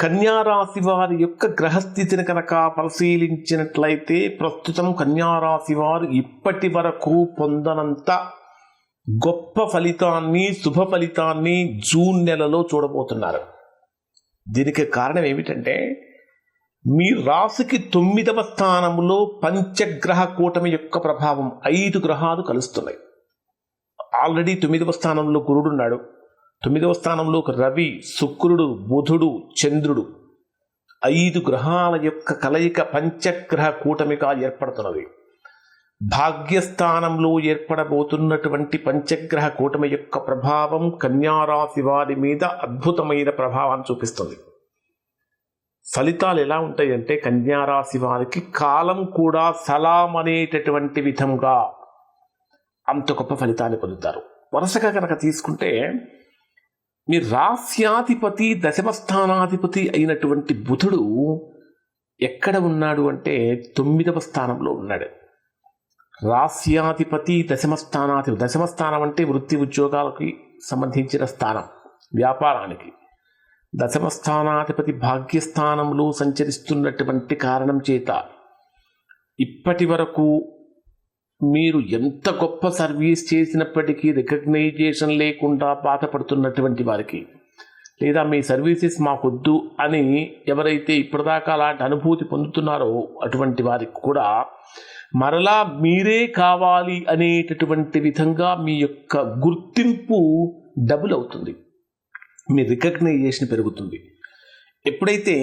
కన్యారాశి వారి యొక్క గ్రహస్థితిని కనుక పరిశీలించినట్లయితే ప్రస్తుతం కన్యారాశి వారు ఇప్పటి వరకు పొందనంత గొప్ప ఫలితాన్ని శుభ ఫలితాన్ని జూన్ నెలలో చూడబోతున్నారు. దీనికి కారణం ఏమిటంటే మీ రాశికి తొమ్మిదవ స్థానంలో పంచగ్రహ కూటమి యొక్క ప్రభావం ఐదు గ్రహాలు కలుస్తున్నాయి. ఆల్రెడీ తొమ్మిదవ స్థానంలో గురుడున్నాడు తొమ్మిదవ స్థానంలో రవి శుక్రుడు బుధుడు చంద్రుడు. ఐదు గ్రహాల యొక్క కలయిక పంచగ్రహ కూటమిగా ఏర్పడుతున్నది భాగ్యస్థానంలో ఏర్పడబోతున్నటువంటి పంచగ్రహ కూటమి యొక్క ప్రభావం కన్యారాశి వారి మీద అద్భుతమైన ప్రభావాన్ని చూపిస్తుంది. ఫలితాలు ఎలా ఉంటాయంటే కన్యారాశి వారికి కాలం కూడా సలాం అనేటటువంటి విధంగా అంత గొప్ప ఫలితాన్ని పొందుతారు. వరుసగా కనుక తీసుకుంటే మీ రాస్యాధిపతి దశమస్థానాధిపతి అయినటువంటి బుధుడు ఎక్కడ ఉన్నాడు అంటే తొమ్మిదవ స్థానంలో ఉన్నాడు. రాస్యాధిపతి దశమస్థానాధిపతి దశమస్థానం అంటే వృత్తి ఉద్యోగాలకి సంబంధించిన స్థానం వ్యాపారానికి. దశమస్థానాధిపతి భాగ్యస్థానంలో సంచరిస్తున్నటువంటి కారణం చేత ఇప్పటి వరకు మీరు ఎంత గొప్ప సర్వీస్ చేసినప్పటికీ రికగ్నైజేషన్ లేకుండా బాధపడుతున్నటువంటి వారికి లేదా మీ సర్వీసెస్ మాకొద్దు అని ఎవరైతే ఇప్పటిదాకా అలాంటి అనుభూతి పొందుతున్నారో అటువంటి వారికి కూడా మరలా మీరే కావాలి అనేటటువంటి విధంగా మీ యొక్క గుర్తింపు డబుల్ అవుతుంది. మీ రికగ్నైజేషన్ పెరుగుతుంది. ఎప్పుడైతే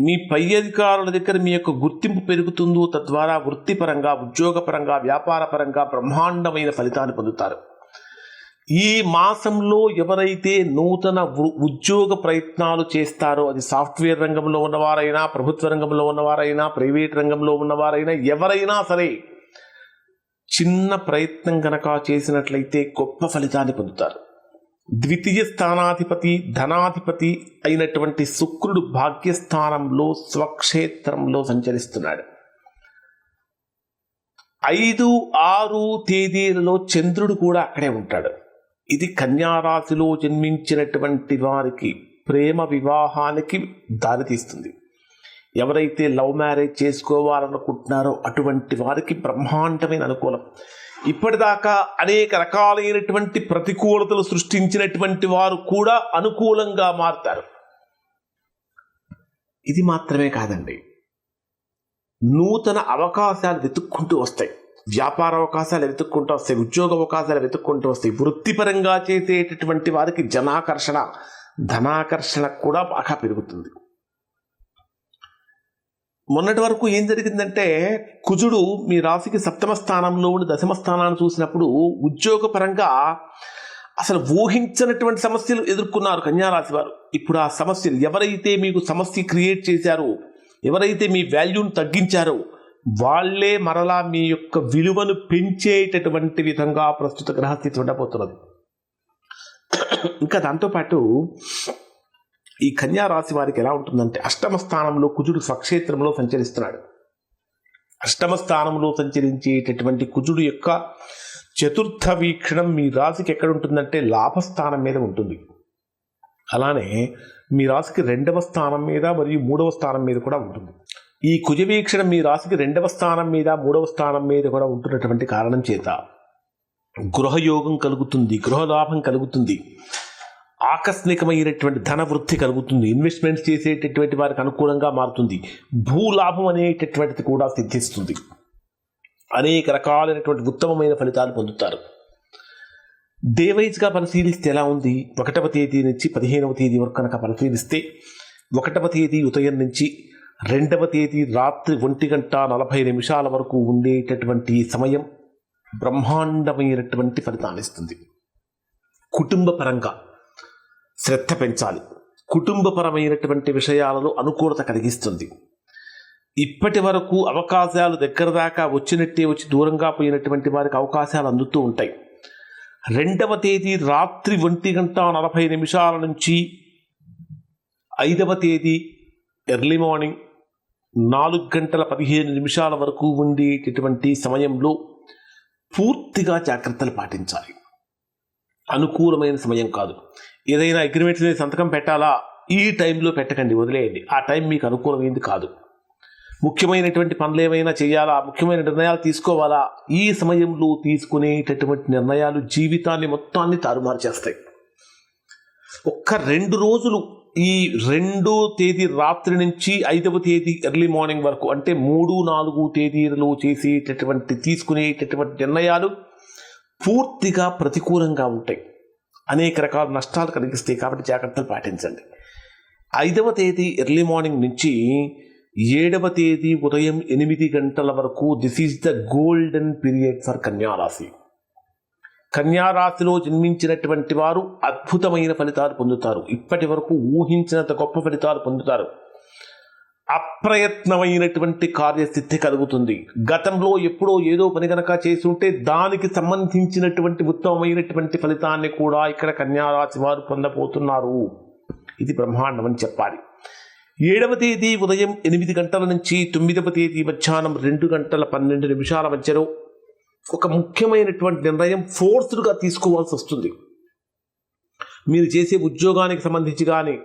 మీ పై అధికారుల దగ్గర మీ యొక్క గుర్తింపు పెరుగుతుందో తద్వారా వృత్తిపరంగా ఉద్యోగపరంగా వ్యాపారపరంగా బ్రహ్మాండమైన ఫలితాన్ని పొందుతారు. ఈ మాసంలో ఎవరైతే నూతన ఉ- ఉద్యోగ ప్రయత్నాలు చేస్తారో అది సాఫ్ట్వేర్ రంగంలో ఉన్నవారైనా ప్రభుత్వ రంగంలో ఉన్నవారైనా ప్రైవేట్ రంగంలో ఉన్నవారైనా ఎవరైనా సరే చిన్న ప్రయత్నం కనుక చేసినట్లయితే గొప్ప ఫలితాన్ని పొందుతారు. ద్వితీయ స్థానాధిపతి ధనాధిపతి అయినటువంటి శుక్రుడు భాగ్యస్థానంలో స్వక్షేత్రంలో సంచరిస్తున్నాడు. ఐదు ఆరు తేదీలలో చంద్రుడు కూడా అక్కడే ఉంటాడు. ఇది కన్యారాశిలో జన్మించినటువంటి వారికి ప్రేమ వివాహానికి దారితీస్తుంది. ఎవరైతే లవ్ మ్యారేజ్ చేసుకోవాలనుకుంటున్నారో అటువంటి వారికి బ్రహ్మాండమైన అనుకూలం. ఇప్పటిదాకా అనేక రకాలైనటువంటి ప్రతికూలతలు సృష్టించినటువంటి వారు కూడా అనుకూలంగా మారుతారు. ఇది మాత్రమే కాదండి. నూతన అవకాశాలు వెతుక్కుంటూ వస్తాయి. వ్యాపార అవకాశాలు వెతుక్కుంటూ వస్తాయి. ఉద్యోగ అవకాశాలు వెతుక్కుంటూ వస్తాయి. వృత్తిపరంగా చేసేటటువంటి వారికి జనాకర్షణ ధనాకర్షణ కూడా బాగా పెరుగుతుంది. మొన్నటి వరకు ఏం జరిగిందంటే కుజుడు మీ రాశికి సప్తమ స్థానంలో ఉండి దశమ స్థానాన్ని చూసినప్పుడు ఉద్యోగపరంగా అసలు ఊహించినటువంటి సమస్యలు ఎదుర్కొన్నారు కన్యారాశి వారు. ఇప్పుడు ఆ సమస్యలు ఎవరైతే మీకు సమస్య క్రియేట్ చేశారో ఎవరైతే మీ వాల్యూను తగ్గించారో వాళ్ళే మరలా మీ యొక్క విలువను పెంచేటటువంటి విధంగా ప్రస్తుత గ్రహస్థితి ఉండబోతున్నది. ఇంకా దాంతోపాటు ఈ కన్యా రాశి వారికి ఎలా ఉంటుందంటే అష్టమ స్థానంలో కుజుడు స్వక్షేత్రంలో సంచరిస్తున్నాడు. అష్టమ స్థానంలో సంచరించేటటువంటి కుజుడు యొక్క చతుర్థ వీక్షణం మీ రాశికి ఎక్కడ ఉంటుందంటే లాభస్థానం మీద ఉంటుంది. అలానే మీ రాశికి రెండవ స్థానం మీద మరియు మూడవ స్థానం మీద కూడా ఉంటుంది. ఈ కుజ వీక్షణం మీ రాశికి రెండవ స్థానం మీద మూడవ స్థానం మీద కూడా ఉంటున్నటువంటి కారణం చేత గృహయోగం కలుగుతుంది గృహలాభం కలుగుతుంది. ఆకస్మికమైనటువంటి ధన వృద్ధి కలుగుతుంది. ఇన్వెస్ట్మెంట్స్ చేసేటటువంటి వారికి అనుకూలంగా మారుతుంది. భూలాభం అనేటటువంటిది కూడా సిద్ధిస్తుంది. అనేక రకాలైనటువంటి ఉత్తమమైన ఫలితాలు పొందుతారు. డేవైజ్గా పరిశీలిస్తే ఎలా ఉంది? ఒకటవ తేదీ నుంచి పదిహేనవ తేదీ వరకు కనుక పరిశీలిస్తే ఒకటవ తేదీ ఉదయం నుంచి రెండవ తేదీ రాత్రి ఒంటి గంట నలభై నిమిషాల వరకు ఉండేటటువంటి సమయం బ్రహ్మాండమైనటువంటి ఫలితాన్ని ఇస్తుంది. కుటుంబ పరంగా శ్రద్ధ పెంచాలి. కుటుంబపరమైనటువంటి విషయాలలో అనుకూలత కలిగిస్తుంది. ఇప్పటి వరకు అవకాశాలు దగ్గర దాకా వచ్చినట్టే వచ్చి దూరంగా పోయినటువంటి వారికి అవకాశాలు అందుతూ ఉంటాయి. రెండవ తేదీ రాత్రి ఒంటి గంట నలభై నిమిషాల నుంచి ఐదవ తేదీ ఎర్లీ మార్నింగ్ నాలుగు గంటల పదిహేను నిమిషాల వరకు ఉండేటటువంటి సమయంలో పూర్తిగా జాగ్రత్తలు పాటించాలి. అనుకూలమైన సమయం కాదు. ఏదైనా అగ్రిమెంట్స్ మీద సంతకం పెట్టాలా? ఈ టైంలో పెట్టకండి వదిలేయండి. ఆ టైం మీకు అనుకూలమైంది కాదు. ముఖ్యమైనటువంటి పనులు ఏమైనా చేయాలా? ముఖ్యమైన నిర్ణయాలు తీసుకోవాలా? ఈ సమయంలో తీసుకునేటటువంటి నిర్ణయాలు జీవితాన్ని మొత్తాన్ని తారుమారు చేస్తాయి. ఒక్క రెండు రోజులు ఈ రెండో తేదీ రాత్రి నుంచి ఐదవ తేదీ ఎర్లీ మార్నింగ్ వరకు అంటే మూడు నాలుగు తేదీలలో చేసేటటువంటి తీసుకునేటటువంటి నిర్ణయాలు పూర్తిగా ప్రతికూలంగా ఉంటాయి. అనేక రకాల నష్టాలు కలిగిస్తాయి కాబట్టి జాగ్రత్తలు పాటించండి. ఐదవ తేదీ ఎర్లీ మార్నింగ్ నుంచి ఏడవ తేదీ ఉదయం ఎనిమిది గంటల వరకు this is the golden period for కన్యారాశి కన్యారాశిలో జన్మించినటువంటి వారు అద్భుతమైన ఫలితాలు పొందుతారు. ఇప్పటి వరకు ఊహించినంత గొప్ప ఫలితాలు పొందుతారు. అప్రయత్నమైనటువంటి కార్యస్థితి కలుగుతుంది. గతంలో ఎప్పుడో ఏదో పని కనుక చేసి ఉంటే దానికి సంబంధించినటువంటి ఉత్తమమైనటువంటి ఫలితాన్ని కూడా ఇక్కడ కన్యారాశి వారు పొందబోతున్నారు. ఇది బ్రహ్మాండం అని చెప్పాలి. ఏడవ తేదీ ఉదయం ఎనిమిది గంటల నుంచి తొమ్మిదవ తేదీ మధ్యాహ్నం రెండు గంటల పన్నెండు నిమిషాల మధ్యలో ఒక ముఖ్యమైనటువంటి నిర్ణయం ఫోర్స్డ్గా తీసుకోవాల్సి వస్తుంది. మీరు చేసే ఉద్యోగానికి సంబంధించి కానీ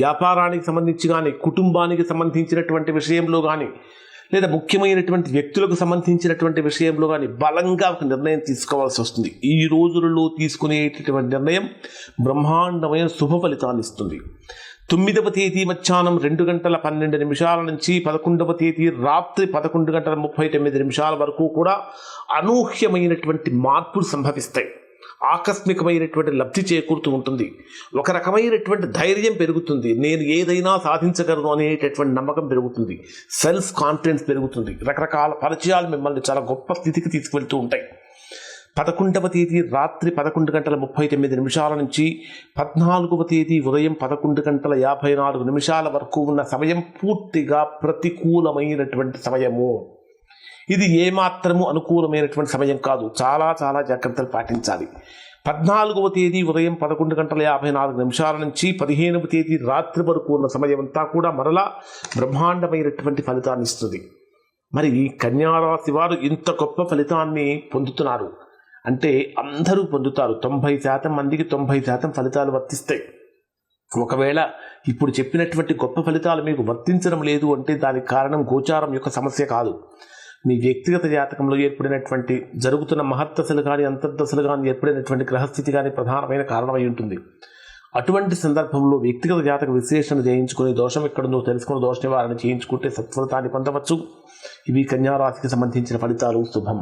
వ్యాపారానికి సంబంధించి కానీ కుటుంబానికి సంబంధించినటువంటి విషయంలో కానీ లేదా ముఖ్యమైనటువంటి వ్యక్తులకు సంబంధించినటువంటి విషయంలో కానీ బలంగా ఒక నిర్ణయం తీసుకోవాల్సి వస్తుంది. ఈ రోజులలో తీసుకునేటటువంటి నిర్ణయం బ్రహ్మాండమైన శుభ ఫలితాన్ని ఇస్తుంది. తొమ్మిదవ తేదీ మధ్యాహ్నం రెండు గంటల పన్నెండు నిమిషాల నుంచి పదకొండవ తేదీ రాత్రి పదకొండు గంటల ముప్పై తొమ్మిది నిమిషాల వరకు కూడా అనూహ్యమైనటువంటి మార్పులు సంభవిస్తాయి. ఆకస్మికమైనటువంటి లబ్ధి చేకూరుతూ ఉంటుంది. ఒక రకమైనటువంటి ధైర్యం పెరుగుతుంది. నేను ఏదైనా సాధించగలను అనేటటువంటి నమ్మకం పెరుగుతుంది. సెల్ఫ్ కాన్ఫిడెన్స్ పెరుగుతుంది. రకరకాల పరిచయాలు మిమ్మల్ని చాలా గొప్ప స్థితికి తీసుకువెళ్తూ ఉంటాయి. పదకొండవ తేదీ రాత్రి పదకొండు గంటల ముప్పై తొమ్మిది నిమిషాల నుంచి పద్నాలుగవ తేదీ ఉదయం పదకొండు గంటల యాభై నాలుగు నిమిషాల వరకు ఉన్న సమయం పూర్తిగా ప్రతికూలమైనటువంటి సమయము. ఇది ఏమాత్రము అనుకూలమైనటువంటి సమయం కాదు. చాలా చాలా జాగ్రత్తలు పాటించాలి. పద్నాలుగవ తేదీ ఉదయం పదకొండు గంటల యాభై నాలుగు నిమిషాల నుంచి పదిహేనవ తేదీ రాత్రి వరకు ఉన్న సమయం అంతా కూడా మరలా బ్రహ్మాండమైనటువంటి ఫలితాన్ని ఇస్తుంది. మరి కన్యారాశి వారు ఇంత గొప్ప ఫలితాన్ని పొందుతున్నారు. అంటే అందరూ పొందుతారు. తొంభై శాతం మందికి తొంభై శాతం ఫలితాలు వర్తిస్తాయి. ఒకవేళ ఇప్పుడు చెప్పినటువంటి గొప్ప ఫలితాలు మీకు వర్తించడం లేదు అంటే దానికి కారణం గోచారం యొక్క సమస్య కాదు. మీ వ్యక్తిగత జాతకంలో ఏర్పడినటువంటి జరుగుతున్న మహత్తశలు కానీ అంతర్దశలు కానీ ఏర్పడినటువంటి గ్రహస్థితి కానీ ప్రధానమైన కారణమై ఉంటుంది. అటువంటి సందర్భంలో వ్యక్తిగత జాతక విశ్లేషణ చేయించుకుని దోషం ఎక్కడుందో తెలుసుకుని దోష నివారణ చేయించుకుంటే సత్ఫలితాన్ని పొందవచ్చు. ఇవి కన్యారాశికి సంబంధించిన ఫలితాలు. శుభం.